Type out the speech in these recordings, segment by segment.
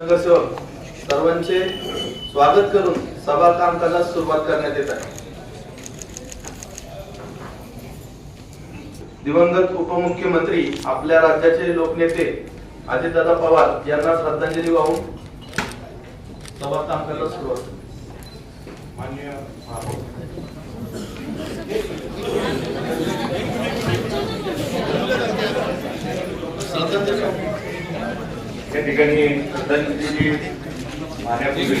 सर्वांचे स्वागत करून सभा कामकाजास सुरुवात करण्यात येत आहे. दिवंगत उपमुख्यमंत्री आपल्या राज्याचे लोकनेते अजितदादा पवार यांना श्रद्धांजली वाहून सभा कामकाजास सुरुवात. मान्य ठिकाणी श्रद्धांजली मान्यापूर्वी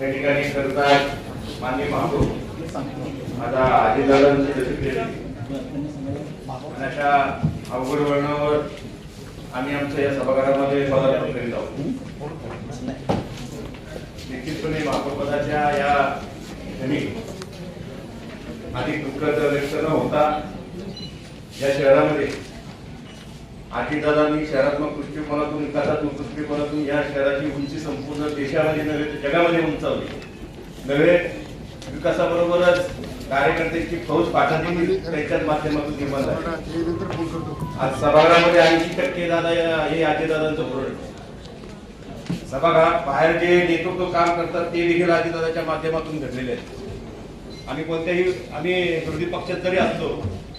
या ठिकाणी करतात मान्य महापौर माझा आजीदादांची जशी केली अशा अवघड वळणावर आम्ही आमच्या या सभागृहामध्ये पदार्पण करीत आहोत. निश्चितपणे महापौरपदाच्या या क्षणी अधिक दुःखाचा व्यक्त न होता या शहरामध्ये आजीदादांनी शहरात्मक दृष्टिकोनातून विकासात्मक दृष्टिकोनातून या शहराची उंची संपूर्ण देशामध्ये नव्हे तर जगामध्ये उंचावली. नव्हे विकासाबरोबरच कार्यकर्त्यांची फौज पाठाने त्यांच्याच माध्यमातून निर्माण झाली. आज सभागृहामध्ये ऐंशी टक्के दादा हे आजीदादांचं धोरण सभागृहात बाहेर जे नेतृत्व काम करतात ते देखील आजीदादाच्या माध्यमातून घडलेले आहेत. आम्ही कोणत्याही आम्ही विरोधी पक्षात जरी असतो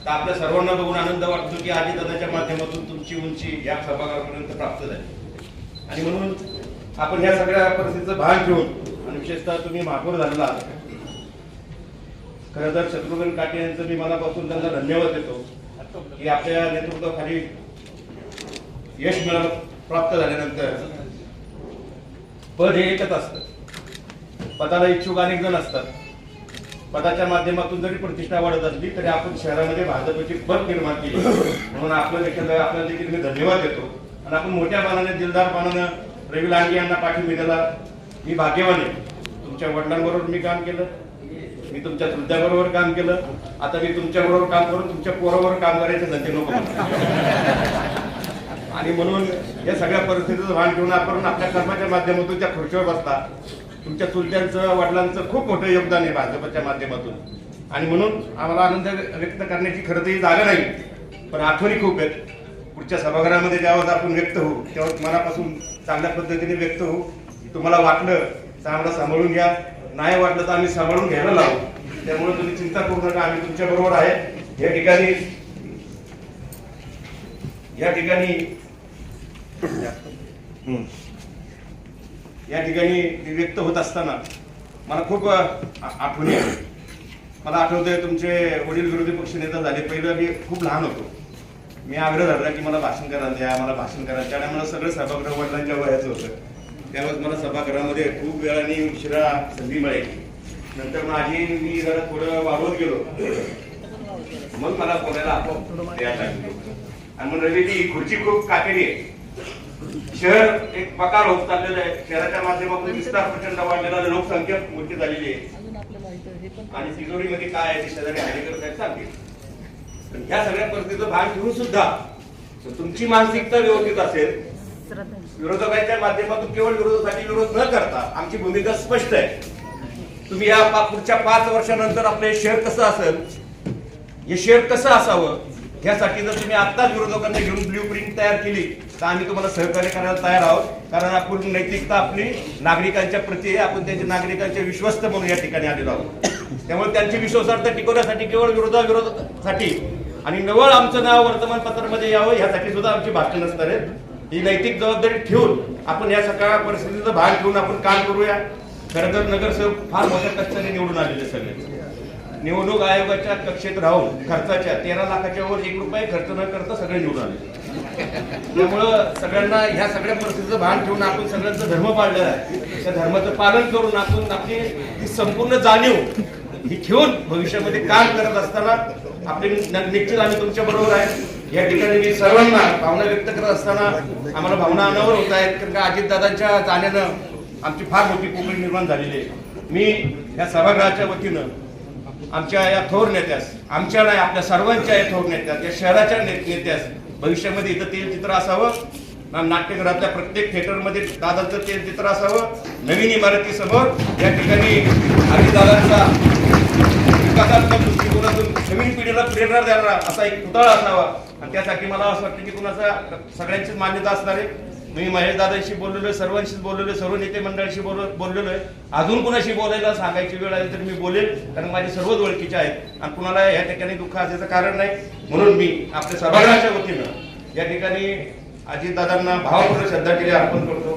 तर आपल्या सर्वांना बघून आनंद वाटतो की अजितदादाच्या माध्यमातून तुमची उंची या सभागृहापर्यंत प्राप्त झाली. आणि म्हणून आपण या सगळ्या परिस्थितीचं भान ठेवून आणि विशेषतः तुम्ही महापौर झालेला आहात. खरं तर शत्रुघ्न काटे यांचं मी मनापासून त्यांना धन्यवाद देतो की आपल्या नेतृत्वाखाली यश मिळालं प्राप्त झाल्यानंतर. पद हे एकच असतं. पदाला इच्छुक अनेक जण असतात. पदाच्या माध्यमातून जरी प्रतिष्ठा वाढत असली तरी आपण शहरामध्ये भाजपची पद निर्माण केली. म्हणून आपलं देखील आपल्याला देखील मी धन्यवाद देतो. आणि आपण मोठ्या पानाने दिलदार मानानं रवी लांडगे यांना पाठिंबा दिला मी भाग्यवान आहे. तुमच्या वडिलांबरोबर मी काम केलं. मी तुमच्या चुलत्याबरोबर काम केलं. आता मी तुमच्या बरोबर काम करून तुमच्या पोराबरोबर काम करायचं धंदे नको आणि म्हणून या सगळ्या परिस्थितीचं भान ठेवून आपण आपल्या कर्माच्या माध्यमातून त्या खुर्चीवर बसता तुमच्या चुलत्यांचं वडिलांचं खूप मोठं योगदान आहे भाजपच्या माध्यमातून. आणि म्हणून आम्हाला आनंद व्यक्त करण्याची खरं तर ही जागा नाही पण आठवणी खूप आहेत. पुढच्या सभागृहामध्ये ज्यावेळेस आपण व्यक्त होऊ त्यावेळेस मनापासून चांगल्या पद्धतीने व्यक्त होऊ. तुम्हाला वाटलं तर आम्हाला सांभाळून घ्या. नाही वाटलं तर आम्ही सांभाळून घ्यायला लावू. त्यामुळे तुम्ही चिंता करू नका आम्ही तुमच्या बरोबर आहे. या ठिकाणी या ठिकाणी हम्म. या ठिकाणी व्यक्त होत असताना मला खूप आठवणी आहे मला आठवतंय तुमचे वडील विरोधी पक्षनेता झाले. पहिलं मी खूप लहान होतो. मी आग्रह धरला की मला भाषण करायला द्या मला भाषण करायला त्याने मला सगळं सभागृह वडिलांच्या वयाचं होतं. त्यावेळेस मला सभागृहामध्ये खूप वेळाने उशिरा संधी मिळायची नंतर माझी मी जरा थोडं वाढवत गेलो. मग मला बोलायला आपोआप द्यायला लागली. आणि मग रवी ती खुर्ची खूप काटेरी आहे. शहर एक प्रकार होत चाललेलं आहे. शहराच्या माध्यमातून विस्तार प्रचंड वाढलेला लोकसंख्या मोठी झालेली आहे. आणि तिजोरीमध्ये काय आहे ते शेजारी हायकर साहेब सांगतील? पण ह्या सगळ्या परिस्थितीचं भान घेऊन सुद्धा तुमची मानसिकता व्यवस्थित असेल विरोधकांच्या माध्यमातून केवळ विरोधासाठी विरोध न करता आमची भूमिका स्पष्ट आहे. तुम्ही या पुढच्या पाच वर्षानंतर आपलं हे शहर कसं असेल? हे शहर कसं असावं? यासाठी जर तुम्ही आत्ताच विरोधकांना घेऊन ब्ल्यू प्रिंट तयार केली तर आम्ही तुम्हाला सहकार्य करायला तयार आहोत. कारण आपण नैतिकता आपली नागरिकांच्या प्रती आपण त्यांच्या नागरिकांचे विश्वस्त म्हणून या ठिकाणी आलेलो आहोत. त्यामुळे त्यांची विश्वासार्हता टिकवण्यासाठी केवळ विरोधाविरोधासाठी आणि नवळ आमचं नाव वर्तमानपत्रामध्ये यावं यासाठी सुद्धा आमची भाषण असणार आहेत. ही नैतिक जबाबदारी ठेवून आपण या सगळ्या परिस्थितीचं भाग ठेवून आपण काम करूया. खरं तर नगरसेवक फार मोठ्या कष्टाने निवडून आलेले सगळे. निवडणूक आयोगाच्या कक्षेत राहून खर्चाच्या तेरा लाखाच्या वर एक रुपये खर्च न करता सगळे निवडून आले. त्यामुळं सगळ्यांना ह्या सगळ्या परिस्थितीचं भान ठेवून आपण सगळ्यांचा धर्म पाळलेला आहे. त्या धर्माचं पालन करून आपण आपली ही संपूर्ण जाणीव ही ठेवून भविष्यामध्ये काम करत असताना आपले निश्चित आम्ही तुमच्या बरोबर आहे. या ठिकाणी मी सर्वांना भावना व्यक्त करत असताना आम्हाला भावना अनावर होत आहेत कारण का अजितदादांच्या जाण्यानं आमची फार मोठी कोकणी निर्माण झालेली आहे. मी या सभागृहाच्या वतीनं आमच्या या थोर नेत्यास आमच्या नाही आपल्या सर्वांच्या या थोर नेत्यास या शहराच्या ने- नेत्यास भविष्यामध्ये इथं तेलचित्र असावं नाट्यगृहातल्या प्रत्येक थिएटरमध्ये दादाचं तेलचित्र असावं नवीन इमारतीसमोर या ठिकाणी दादांचा विकासात्मक दृष्टिकोनातून नवीन पिढीला प्रेरणा देणारा असा एक पुतळा असावा. आणि त्यासाठी मला असं वाटतं की कुणाचा सगळ्यांचीच मान्यता असणार आहे. मी महेश दादांशी बोललेलो आहे सर्वांशीच बोललेलो आहे सर्व नेते मंडळाशी बोल बोललेलो आहे. अजून कुणाशी बोलायला सांगायची वेळ आली तर मी बोलेल कारण माझे सर्वच ओळखीचे आहेत. आणि कुणाला या ठिकाणी दुःख असायचं कारण नाही. म्हणून मी आपल्या सर्वांच्या वतीनं या ठिकाणी अजितदादांना भावपूर्ण श्रद्धांजली अर्पण करतो.